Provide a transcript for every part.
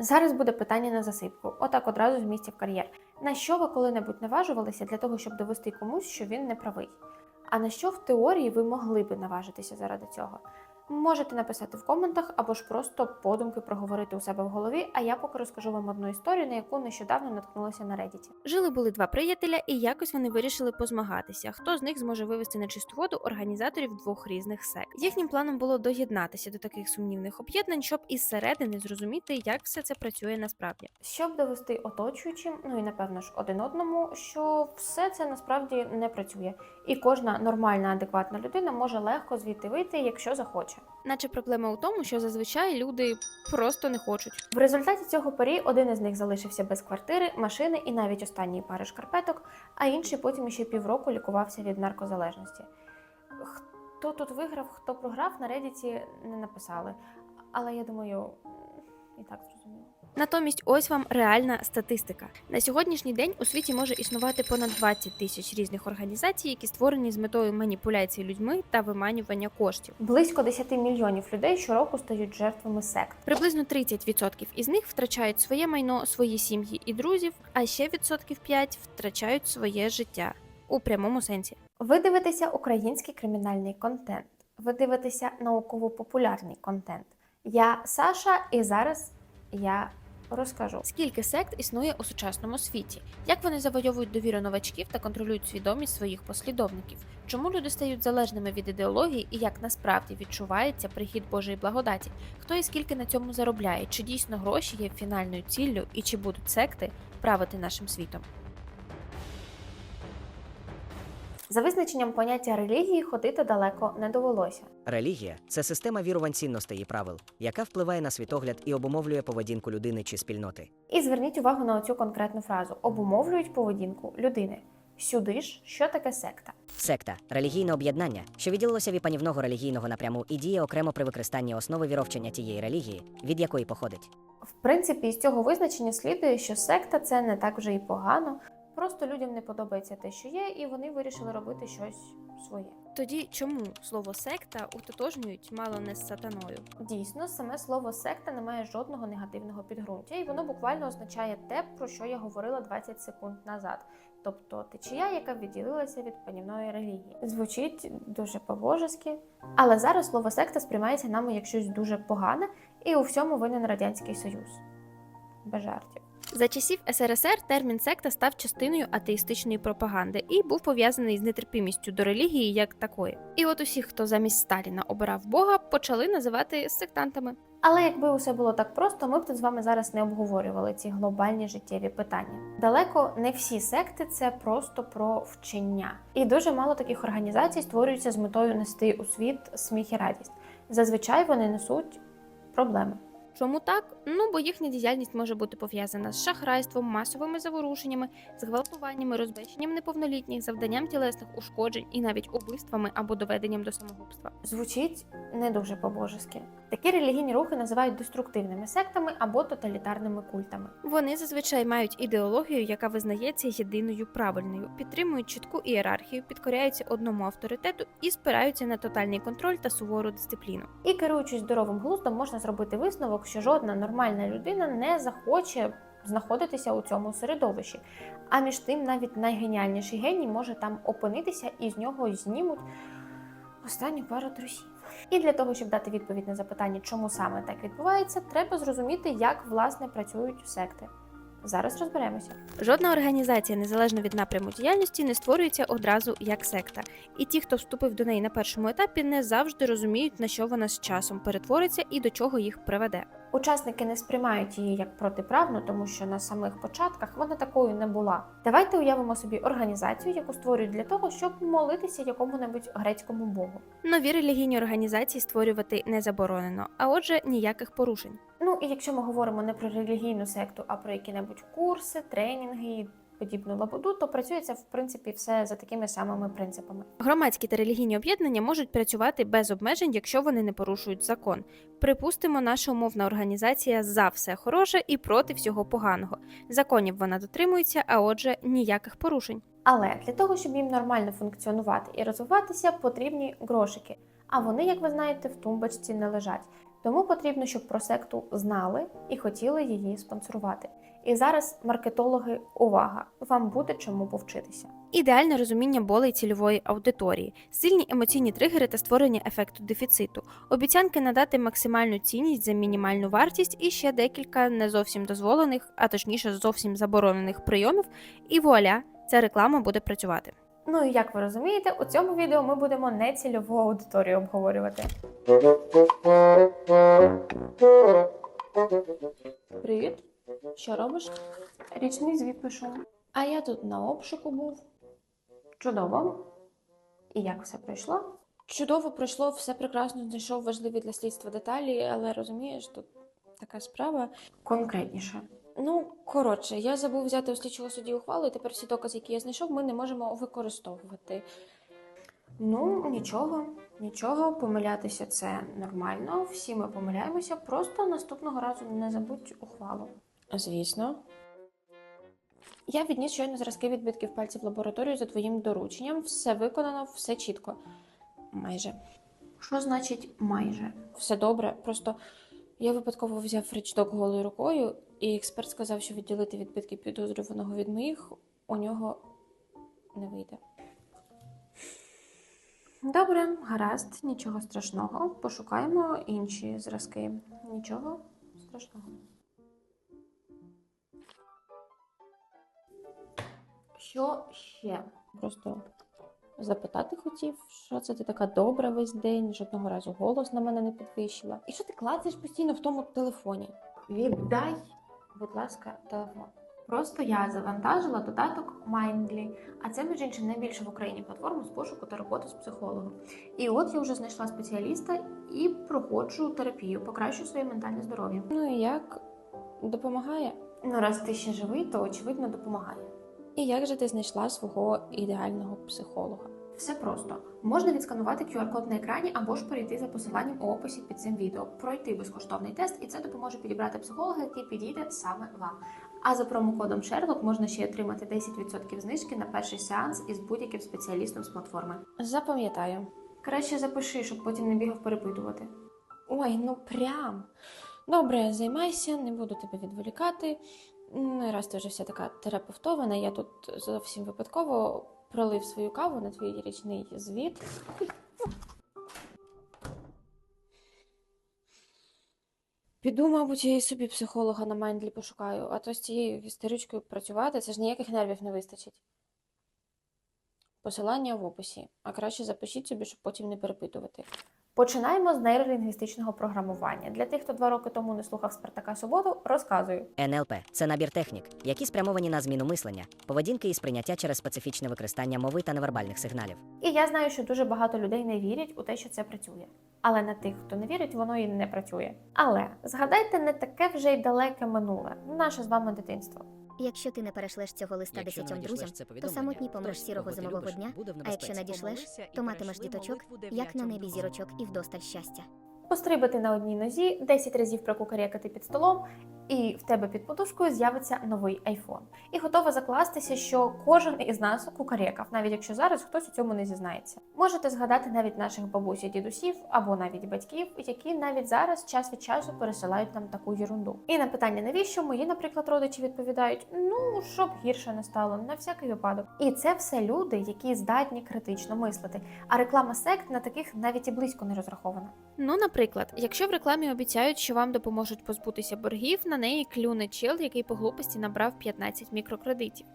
Зараз буде питання на засипку, отак одразу з місця в кар'єр. На що ви коли-небудь наважувалися для того, щоб довести комусь, що він не правий? А на що в теорії ви могли би наважитися заради цього? Можете написати в коментах або ж просто подумки проговорити у себе в голові, а я поки розкажу вам одну історію, на яку нещодавно наткнулася на Reddit. Жили були два приятеля, і якось вони вирішили позмагатися. Хто з них зможе вивести на чисту воду організаторів двох різних сект? Їхнім планом було доєднатися до таких сумнівних об'єднань, щоб із середини зрозуміти, як все це працює насправді. Щоб довести оточуючим, ну і напевно ж один одному, що все це насправді не працює, і кожна нормальна, адекватна людина може легко звідти вийти, якщо захоче. Наче проблема у тому, що зазвичай люди просто не хочуть. В результаті цього порі один із них залишився без квартири, машини і навіть останньої пари шкарпеток, а інший потім ще півроку лікувався від наркозалежності. Хто тут виграв, хто програв, на Reddit не написали. Але я думаю, і так зрозуміло. Натомість, ось вам реальна статистика. На сьогоднішній день у світі може існувати понад 20 тисяч різних організацій, які створені з метою маніпуляції людьми та виманювання коштів. Близько 10 мільйонів людей щороку стають жертвами сект. Приблизно 30% із них втрачають своє майно, свої сім'ї і друзів, а ще відсотків 5 втрачають своє життя у прямому сенсі. Ви дивитеся український кримінальний контент. Ви дивитеся науково-популярний контент. Я Саша, і зараз я розкажу. Скільки сект існує у сучасному світі? Як вони завойовують довіру новачків та контролюють свідомість своїх послідовників? Чому люди стають залежними від ідеології і як насправді відчувається прихід Божої благодаті? Хто і скільки на цьому заробляє? Чи дійсно гроші є фінальною ціллю і чи будуть секти правити нашим світом? За визначенням поняття релігії ходити далеко не довелося. Релігія це система вірувань цінностей і правил, яка впливає на світогляд і обумовлює поведінку людини чи спільноти. І зверніть увагу на оцю конкретну фразу: обумовлюють поведінку людини. Сюди ж, що таке секта? Секта релігійне об'єднання, що відділилося від панівного релігійного напряму і діє окремо при використанні основи віровчення тієї релігії, від якої походить. В принципі, з цього визначення слідує, що секта це не так вже і погано. Просто людям не подобається те, що є, і вони вирішили робити щось своє. Тоді чому слово секта утотожнюють мало не з сатаною? Дійсно, саме слово секта не має жодного негативного підґрунтя, і воно буквально означає те, про що я говорила 20 секунд назад. Тобто течія, яка відділилася від панівної релігії. Звучить дуже по-божески, але зараз слово секта сприймається нами як щось дуже погане, і у всьому винен Радянський Союз. Без жартів. За часів СРСР термін секта став частиною атеїстичної пропаганди і був пов'язаний з нетерпімістю до релігії як такої. І от усіх, хто замість Сталіна обирав Бога, почали називати сектантами. Але якби усе було так просто, ми б тут з вами зараз не обговорювали ці глобальні життєві питання. Далеко не всі секти це просто про вчення, і дуже мало таких організацій створюються з метою нести у світ сміх і радість. Зазвичай вони несуть проблеми. Чому так? Ну бо їхня діяльність може бути пов'язана з шахрайством, масовими заворушеннями, зґвалтуваннями, розбещенням неповнолітніх, завданням тілесних ушкоджень і навіть убивствами або доведенням до самогубства. Звучить не дуже по-божески. Такі релігійні рухи називають деструктивними сектами або тоталітарними культами. Вони зазвичай мають ідеологію, яка визнається єдиною правильною, підтримують чітку ієрархію, підкоряються одному авторитету і спираються на тотальний контроль та сувору дисципліну. І керуючись здоровим глуздом, можна зробити висновок, що жодна нормальна людина не захоче знаходитися у цьому середовищі. А між тим, навіть найгеніальніший геній може там опинитися і з нього знімуть останню пару трусів. І для того, щоб дати відповідь на запитання, чому саме так відбувається, треба зрозуміти, як власне працюють секти. Зараз розберемося. Жодна організація, незалежно від напряму діяльності, не створюється одразу як секта. І ті, хто вступив до неї на першому етапі, не завжди розуміють, на що вона з часом перетвориться і до чого їх приведе. Учасники не сприймають її як протиправну, тому що на самих початках вона такою не була. Давайте уявимо собі організацію, яку створюють для того, щоб молитися якому-небудь грецькому богу. Нові релігійні організації створювати не заборонено, а отже, ніяких порушень. Ну і якщо ми говоримо не про релігійну секту, а про які-небудь курси, тренінги подібну лабуду, то працює це в принципі все за такими самими принципами. Громадські та релігійні об'єднання можуть працювати без обмежень, якщо вони не порушують закон. Припустимо, наша умовна організація за все хороше і проти всього поганого. Законів вона дотримується, а отже, ніяких порушень. Але для того, щоб їм нормально функціонувати і розвиватися, потрібні грошики. А вони, як ви знаєте, в тумбочці не лежать. Тому потрібно, щоб про секту знали і хотіли її спонсорувати. І зараз маркетологи, увага! Вам буде чому повчитися. Ідеальне розуміння болей цільової аудиторії, сильні емоційні тригери та створення ефекту дефіциту, обіцянки надати максимальну цінність за мінімальну вартість і ще декілька не зовсім дозволених, а точніше зовсім заборонених прийомів, і вуаля, ця реклама буде працювати. Ну і як ви розумієте, у цьому відео ми будемо не цільову аудиторію обговорювати. Привіт, що робиш? Річний звіт пишу. А я тут на обшуку був. Чудово. І як все пройшло? Чудово пройшло, все прекрасно знайшов важливі для слідства деталі, але розумієш, тут така справа. Конкретніше. Ну, коротше, я забув взяти у слідчого судді ухвалу, і тепер всі докази, які я знайшов, ми не можемо використовувати. Ну, нічого, нічого, помилятися це нормально. Всі ми помиляємося, просто наступного разу не забудь ухвалу. Звісно. Я відніс щойно зразки відбитків пальців в лабораторію за твоїм дорученням. Все виконано, все чітко. Майже. Що значить майже? Все добре. Просто я випадково взяв речдок голою рукою, і експерт сказав, що відділити відбитки підозрюваного від моїх у нього не вийде. Добре, гаразд, нічого страшного. Пошукаємо інші зразки. Нічого страшного. Що ще? Просто запитати хотів, що це ти така добра весь день, жодного разу голос на мене не підвищила. І що ти клацаєш постійно в тому телефоні? Віддай, будь ласка, телефон. Просто я завантажила додаток Mindly, а це, між іншим, найбільша в Україні платформа з пошуку та роботи з психологом. І от я вже знайшла спеціаліста і проходжу терапію, покращую своє ментальне здоров'я. Ну і як допомагає? Ну, раз ти ще живий, то очевидно допомагає. І як же ти знайшла свого ідеального психолога? Все просто можна відсканувати QR-код на екрані або ж перейти за посиланням у описі під цим відео, пройти безкоштовний тест, і це допоможе підібрати психолога, який підійде саме вам. А за промокодом Sherlock можна ще отримати 10% знижки на перший сеанс із будь-яким спеціалістом з платформи. Запам'ятаю. Краще запиши, щоб потім не бігав перепитувати. Ой, ну прям. Добре, займайся, не буду тебе відволікати. Ну, і раз ти вже вся така терапевтована, я тут зовсім випадково пролив свою каву на твій річний звіт. Піду, мабуть, я і собі психолога на Майндлі пошукаю, а то з цією істеричкою працювати це ж ніяких нервів не вистачить. Посилання в описі, а краще запишіть собі, щоб потім не перепитувати. Починаємо з нейролінгвістичного програмування. Для тих, хто два роки тому не слухав Спартака Суботу, розказую. НЛП це набір технік, які спрямовані на зміну мислення, поведінки і сприйняття через специфічне використання мови та невербальних сигналів. І я знаю, що дуже багато людей не вірять у те, що це працює. Але на тих, хто не вірить, воно і не працює. Але згадайте не таке вже й далеке минуле, наше з вами дитинство. Якщо ти не перешлеш цього листа десятьом друзям, то самотній помреш сірого зимового дня, а якщо надішлеш, то матимеш діточок, як на небі зірочок і вдосталь щастя. Пострибати на одній нозі, 10 разів прокукарякати під столом, і в тебе під подушкою з'явиться новий айфон. І готова закластися, що кожен із нас кукарекав, навіть якщо зараз хтось у цьому не зізнається. Можете згадати навіть наших бабусь і дідусів або навіть батьків, які навіть зараз час від часу пересилають нам таку єрунду. І на питання, навіщо мої, наприклад, родичі відповідають: ну щоб гірше не стало, на всякий випадок. І це все люди, які здатні критично мислити. А реклама сект на таких навіть і близько не розрахована. Ну, наприклад, якщо в рекламі обіцяють, що вам допоможуть позбутися боргів, на неї клюне чел, який по глупості набрав 15 мікрокредитів.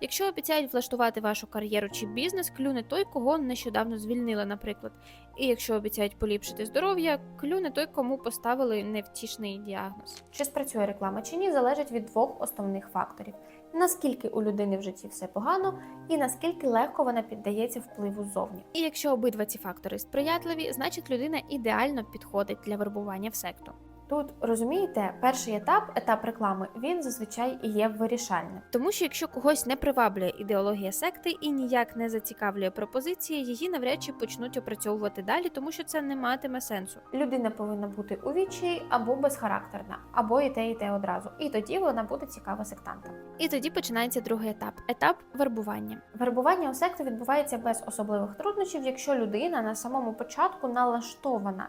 Якщо обіцяють влаштувати вашу кар'єру чи бізнес, клюне той, кого нещодавно звільнили, наприклад. І якщо обіцяють поліпшити здоров'я, клюне той, кому поставили невтішний діагноз. Чи спрацює реклама чи ні, залежить від двох основних факторів: наскільки у людини в житті все погано, і наскільки легко вона піддається впливу ззовні. І якщо обидва ці фактори сприятливі, значить людина ідеально підходить для вербування в секту. Тут розумієте, перший етап, етап реклами, він зазвичай і є вирішальним. Тому що якщо когось не приваблює ідеологія секти і ніяк не зацікавлює пропозиція, її навряд чи почнуть опрацьовувати далі, тому що це не матиме сенсу. Людина повинна бути у відчаї або безхарактерна, або і те, і те одразу. І тоді вона буде цікава сектантам. І тоді починається другий етап етап вербування. Вербування у секту відбувається без особливих труднощів, якщо людина на самому початку налаштована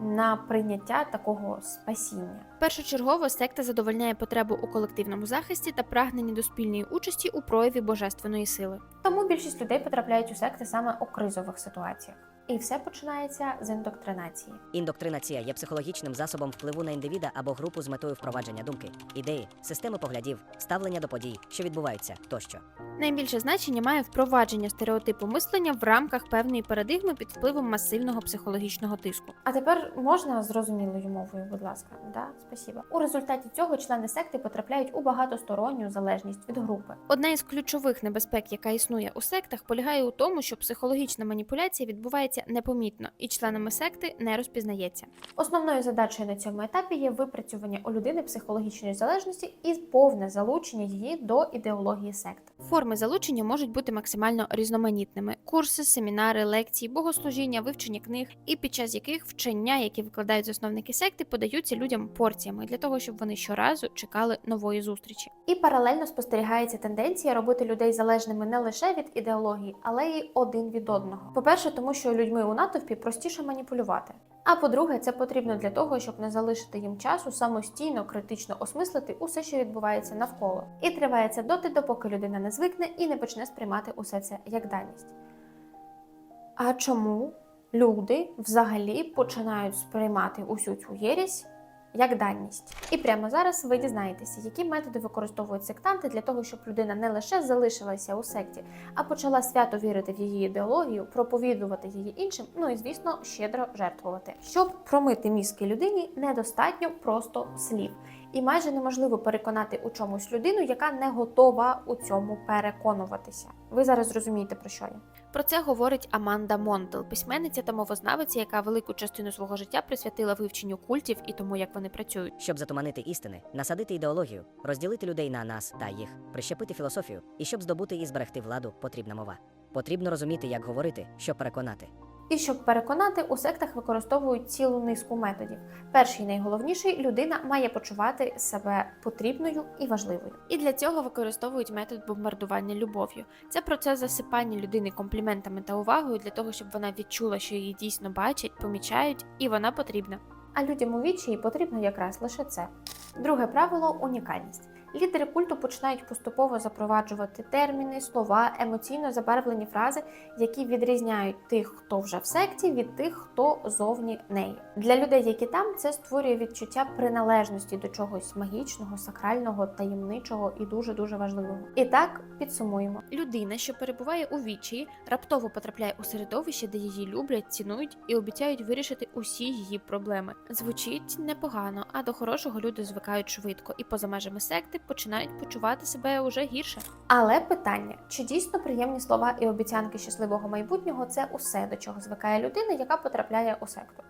на прийняття такого спасіння. Першочергово секта задовольняє потребу у колективному захисті та прагненні до спільної участі у прояві божественної сили. Тому більшість людей потрапляють у секти саме у кризових ситуаціях. І все починається з індоктринації. Індоктринація є психологічним засобом впливу на індивіда або групу з метою впровадження думки, ідеї, системи поглядів, ставлення до подій, що відбуваються тощо. Найбільше значення має впровадження стереотипу мислення в рамках певної парадигми під впливом масивного психологічного тиску. А тепер можна зрозумілою мовою, будь ласка, да? Спасибо. У результаті цього члени секти потрапляють у багатосторонню залежність від групи. Одна із ключових небезпек, яка існує у сектах, полягає у тому, що психологічна маніпуляція відбувається непомітно і членами секти не розпізнається. Основною задачею на цьому етапі є випрацювання у людини психологічної залежності і повне залучення її до ідеології сект. Форми залучення можуть бути максимально різноманітними: курси, семінари, лекції, богослужіння, вивчення книг, і під час яких вчення, які викладають засновники секти, подаються людям порціями для того, щоб вони щоразу чекали нової зустрічі. І паралельно спостерігається тенденція робити людей залежними не лише від ідеології, але й один від одного. По-перше, тому що людьми у натовпі простіше маніпулювати. А по-друге, це потрібно для того, щоб не залишити їм часу самостійно критично осмислити усе, що відбувається навколо. І триває це доти, допоки людина не звикне і не почне сприймати усе це як даність. А чому люди взагалі починають сприймати усю цю єрість як даність. І прямо зараз ви дізнаєтеся, які методи використовують сектанти для того, щоб людина не лише залишилася у секті, а почала свято вірити в її ідеологію, проповідувати її іншим, ну і звісно, щедро жертвувати. Щоб промити мізки людині, недостатньо просто слів. І майже неможливо переконати у чомусь людину, яка не готова у цьому переконуватися. Ви зараз зрозумієте про що я. Про це говорить Аманда Монтел, письменниця та мовознавиця, яка велику частину свого життя присвятила вивченню культів і тому, як вони працюють. Щоб затуманити істини, насадити ідеологію, розділити людей на нас та їх, прищепити філософію, і щоб здобути і зберегти владу, потрібна мова. Потрібно розуміти, як говорити, щоб переконати. І щоб переконати, у сектах використовують цілу низку методів. Перший найголовніший людина має почувати себе потрібною і важливою. І для цього використовують метод бомбардування любов'ю. Це процес засипання людини компліментами та увагою для того, щоб вона відчула, що її дійсно бачать, помічають, і вона потрібна. А людям у відчаї потрібно якраз лише це. Друге правило унікальність. Лідери культу починають поступово запроваджувати терміни, слова, емоційно забарвлені фрази, які відрізняють тих, хто вже в секті, від тих, хто зовні неї. Для людей, які там, це створює відчуття приналежності до чогось магічного, сакрального, таємничого і дуже дуже важливого. І так підсумуємо. Людина, що перебуває у відчаї, раптово потрапляє у середовище, де її люблять, цінують і обіцяють вирішити усі її проблеми. Звучить непогано, а до хорошого люди звикають швидко, і поза межами секти починають почувати себе уже гірше. Але питання: чи дійсно приємні слова і обіцянки щасливого майбутнього це усе, до чого звикає людина, яка потрапляє у секту?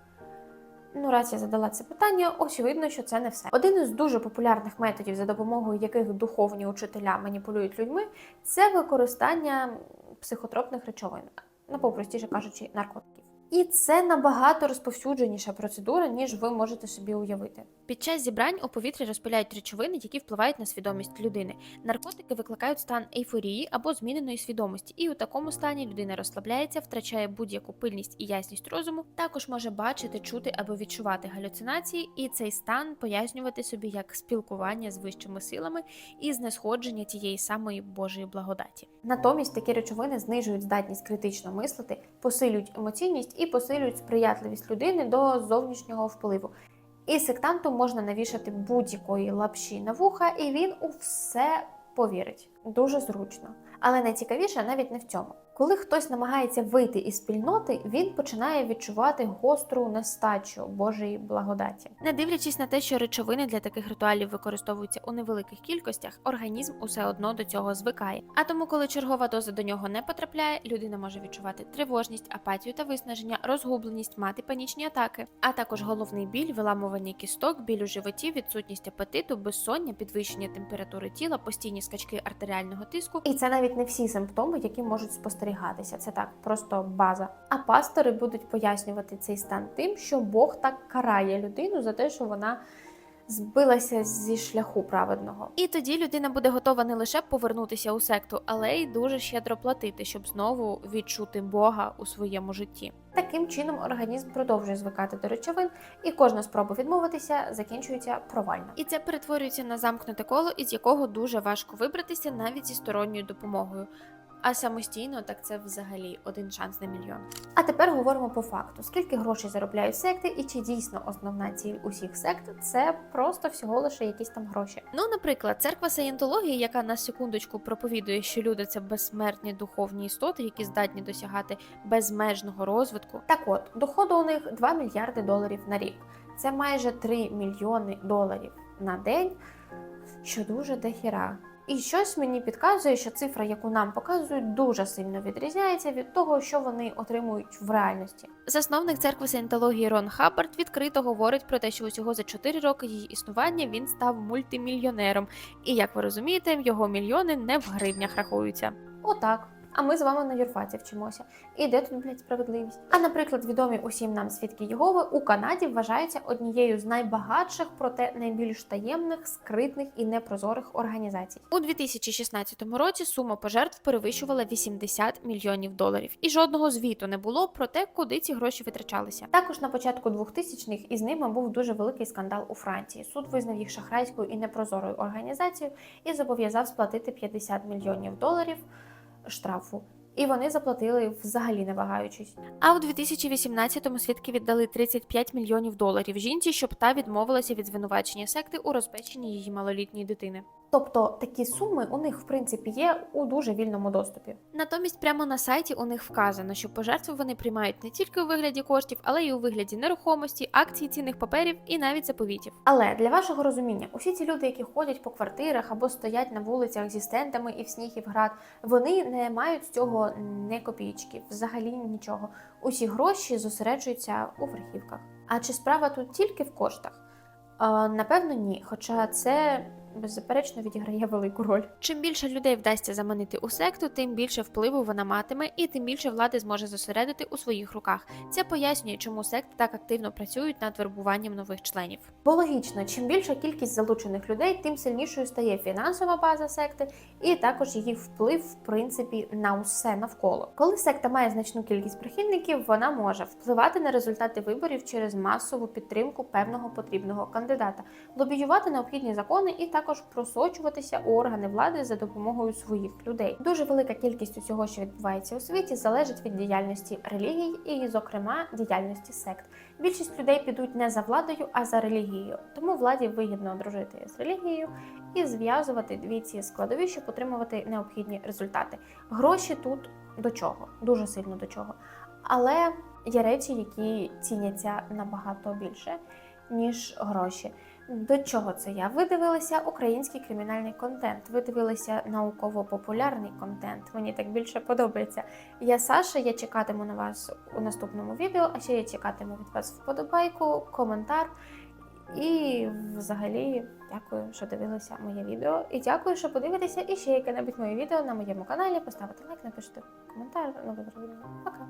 Ну, раз я задала це питання, очевидно, що це не все. Один із дуже популярних методів, за допомогою яких духовні учителя маніпулюють людьми, це використання психотропних речовин, ну, попростіше кажучи, наркотиків. І це набагато розповсюдженіша процедура, ніж ви можете собі уявити. Під час зібрань у повітрі розпиляють речовини, які впливають на свідомість людини. Наркотики викликають стан ейфорії або зміненої свідомості, і у такому стані людина розслабляється, втрачає будь-яку пильність і ясність розуму, також може бачити, чути або відчувати галюцинації, і цей стан пояснювати собі як спілкування з вищими силами і знесходження тієї самої Божої благодаті. Натомість такі речовини знижують здатність критично мислити, посилюють емоційність і посилюють сприятливість людини до зовнішнього впливу. І сектанту можна навішати будь-якої лапші на вуха, і він у все повірить. Дуже зручно. Але найцікавіше навіть не в цьому. Коли хтось намагається вийти із спільноти, він починає відчувати гостру нестачу Божої благодаті. Не дивлячись на те, що речовини для таких ритуалів використовуються у невеликих кількостях, організм усе одно до цього звикає. А тому, коли чергова доза до нього не потрапляє, людина може відчувати тривожність, апатію та виснаження, розгубленість, мати панічні атаки, а також головний біль, виламування кісток, біль у животі, відсутність апетиту, безсоння, підвищення температури тіла, постійні скачки артеріального тиску. І це навіть не всі симптоми, які можуть спостерігатися. Це так, просто база. А пастори будуть пояснювати цей стан тим, що Бог так карає людину за те, що вона збилася зі шляху праведного. І тоді людина буде готова не лише повернутися у секту, але й дуже щедро платити, щоб знову відчути Бога у своєму житті. Таким чином організм продовжує звикати до речовин, і кожна спроба відмовитися закінчується провально. І це перетворюється на замкнуте коло, із якого дуже важко вибратися навіть зі сторонньою допомогою. А самостійно так це взагалі один шанс на мільйон. А тепер говоримо по факту: скільки грошей заробляють секти, і чи дійсно основна ціль усіх сект це просто всього лише якісь там гроші. Ну, наприклад, церква саєнтології, яка на секундочку проповідує, що люди це безсмертні духовні істоти, які здатні досягати безмежного розвитку. Так от, доходу у них 2 мільярди доларів на рік. Це майже 3 мільйони доларів на день, що дуже дохіра. І щось мені підказує, що цифра, яку нам показують, дуже сильно відрізняється від того, що вони отримують в реальності. Засновник церкви саєнтології Рон Хаббард відкрито говорить про те, що усього за 4 роки її існування він став мультимільйонером. І як ви розумієте, його мільйони не в гривнях рахуються. Отак. А ми з вами на юрфаці вчимося. І де тут, блядь, справедливість? А наприклад, відомі усім нам свідки Єгови у Канаді вважаються однією з найбагатших, проте найбільш таємних, скритних і непрозорих організацій. У 2016 році сума пожертв перевищувала 80 мільйонів доларів, і жодного звіту не було про те, куди ці гроші витрачалися. Також на початку 2000-х із ними був дуже великий скандал у Франції. Суд визнав їх шахрайською і непрозорою організацією і зобов'язав сплатити 50 мільйонів доларів штрафу. І вони заплатили взагалі не вагаючись. А у 2018-му свідки віддали 35 мільйонів доларів жінці, щоб та відмовилася від звинувачення секти у розпеченні її малолітньої дитини. Тобто такі суми у них в принципі є у дуже вільному доступі. Натомість прямо на сайті у них вказано, що пожертви вони приймають не тільки у вигляді коштів, але й у вигляді нерухомості, акцій, цінних паперів і навіть заповітів. Але для вашого розуміння, усі ці люди, які ходять по квартирах або стоять на вулицях зі стендами і в сніг і в град, вони не мають з цього не копійки, взагалі нічого. Усі гроші зосереджуються у верхівках. А чи справа тут тільки в коштах? А, напевно, ні. Хоча це беззаперечно відіграє велику роль. Чим більше людей вдасться заманити у секту, тим більше впливу вона матиме, і тим більше влади зможе зосередити у своїх руках. Це пояснює, чому секти так активно працюють над вербуванням нових членів. Бо логічно, чим більша кількість залучених людей, тим сильнішою стає фінансова база секти, і також її вплив, в принципі, на усе навколо. Коли секта має значну кількість прихильників, вона може впливати на результати виборів через масову підтримку певного потрібного кандидата, лобіювати необхідні закони і також просочуватися у органи влади за допомогою своїх людей. Дуже велика кількість усього, що відбувається у світі, залежить від діяльності релігій і, зокрема, діяльності сект. Більшість людей підуть не за владою, а за релігією. Тому владі вигідно дружити з релігією і зв'язувати дві ці складові, щоб отримувати необхідні результати. Гроші тут до чого? Дуже сильно до чого. Але є речі, які ціняться набагато більше, ніж гроші. До чого це я? Ви дивилися український кримінальний контент, ви дивилися науково-популярний контент. Мені так більше подобається. Я Саша, я чекатиму на вас у наступному відео, а ще я чекатиму від вас вподобайку, коментар. І взагалі дякую, що дивилися моє відео. І дякую, що подивитеся і ще яке-небудь моє відео на моєму каналі. Поставите лайк, напишіть коментар. Ви зрозуміли. Пока.